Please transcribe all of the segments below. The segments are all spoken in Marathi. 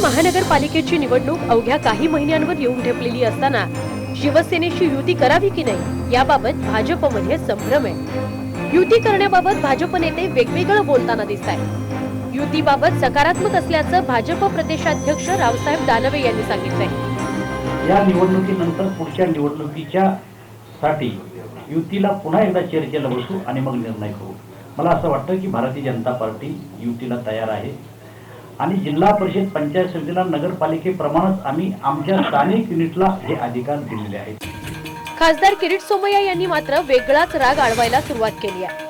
महानगरपालिकेची निवडणूक अवघ्या काही महिन्यांवर येऊन ठेपलेली असताना शिवसेनेशी युती करावी की नाही याबाबत भाजपमध्ये संभ्रम आहे. युती करण्याबाबत भाजप नेते वेगवेगळं बोलताना दिसत आहे युतीबाबत सकारात्मक असल्याचं भाजप प्रदेशाध्यक्ष रावसाहेब दानवे यांनी सांगितलंय. या निवडणुकीनंतर पुढच्या निवडणुकीच्या साठी युतीला पुन्हा एकदा चर्चेला बसू आणि मग निर्णय करू मला असं वाटतं की भारतीय जनता पार्टी युतीला तयार आहे. आणि जिल्हा परिषद पंचायत समितीला नगरपालिकेप्रमाणेच आम्ही आमच्या स्थानिक युनिटला हे अधिकार दिलेले आहेत. खासदार किरीट सोमय्या यांनी मात्र वेगळाच राग आळवायला सुरुवात केली आहे.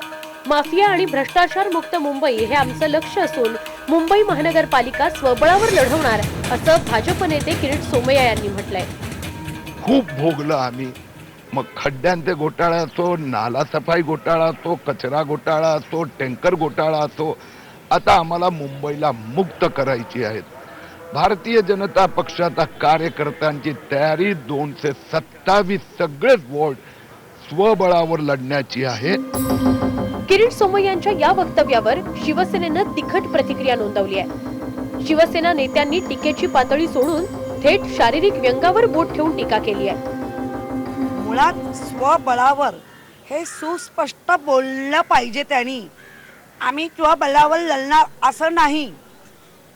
माफिया आणि भ्रष्टाचार मुक्त मुंबई हे आमचं लक्ष असून मुंबई महानगरपालिका स्वबळावर लढवणार असं भाजप नेते किरीट सोमय्या यांनी म्हटलंय. खूप भोगलं आम्ही. मग खड्ड्यांचे घोटाळा असो नाला सफाई घोटाळा असो कचरा घोटाळा असो टँकर घोटाळा असो आता आम्हाला मुंबईला मुक्त करायची आहेत. भारतीय जनता पक्षाचा कार्यकर्त्यांची तयारी दोनशे सत्तावीस सगळेच वॉर्ड स्वबळावर लढण्याची आहे. किरीट सोमय्यांच्या या वक्तव्यावर शिवसेनेनं तिखट प्रतिक्रिया नोंदवली आहे. शिवसेना नेत्यांनी टीकेची पातळी सोडून थेट शारीरिक व्यंगावर बोट ठेवून टीका केली आहे. मुळात स्वबळावर हे सुस्पष्ट बोललं पाहिजे त्यांनी. आम्ही स्वबळावर लढणार असं नाही.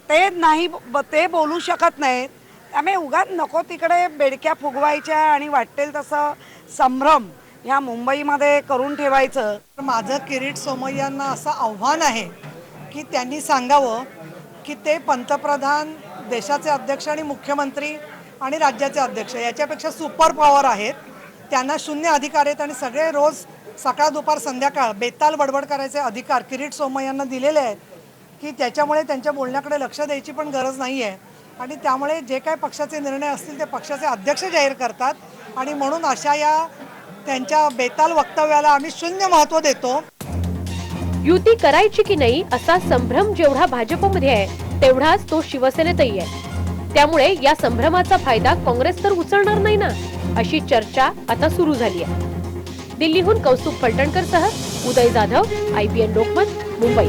ते नाही ब- ते बोलू शकत नाहीत. त्यामुळे उगाच नको तिकडे बेडक्या फुगवायच्या आणि वाटेल तसं संभ्रम ह्या मुंबईमध्ये करून ठेवायचं. तर माझं किरीट सोमय्यांना असं आव्हान आहे की त्यांनी सांगावं की ते पंतप्रधान देशाचे अध्यक्ष आणि मुख्यमंत्री आणि राज्याचे अध्यक्ष याच्यापेक्षा सुपर पॉवर आहेत. त्यांना शून्य अधिकार आहेत आणि सगळे रोज सकाळ दुपार संध्याकाळ बेताल बडबड करायचे अधिकार किरीट सोमय्यांना दिलेले आहेत की त्याच्यामुळे त्यांच्या बोलण्याकडे लक्ष द्यायची पण गरज नाही आहे आणि त्यामुळे जे काय पक्षाचे निर्णय असतील ते पक्षाचे अध्यक्ष जाहीर करतात. आणि म्हणून अशा या त्यांच्या बेताल वक्तव्याला आम्ही शून्य महत्त्व देतो. युती करायची की नाही असा संभ्रम जेवढा भाजपमध्ये आहे तेवढाच तो शिवसेनेतही आहे. त्यामुळे या संभ्रमाचा फायदा काँग्रेस तर उचलणार नाही ना अशी चर्चा आता सुरू झाली आहे. दिल्लीहून कौस्तुभ फलटणकर सह उदय जाधव आयबीएन लोकमत मुंबई.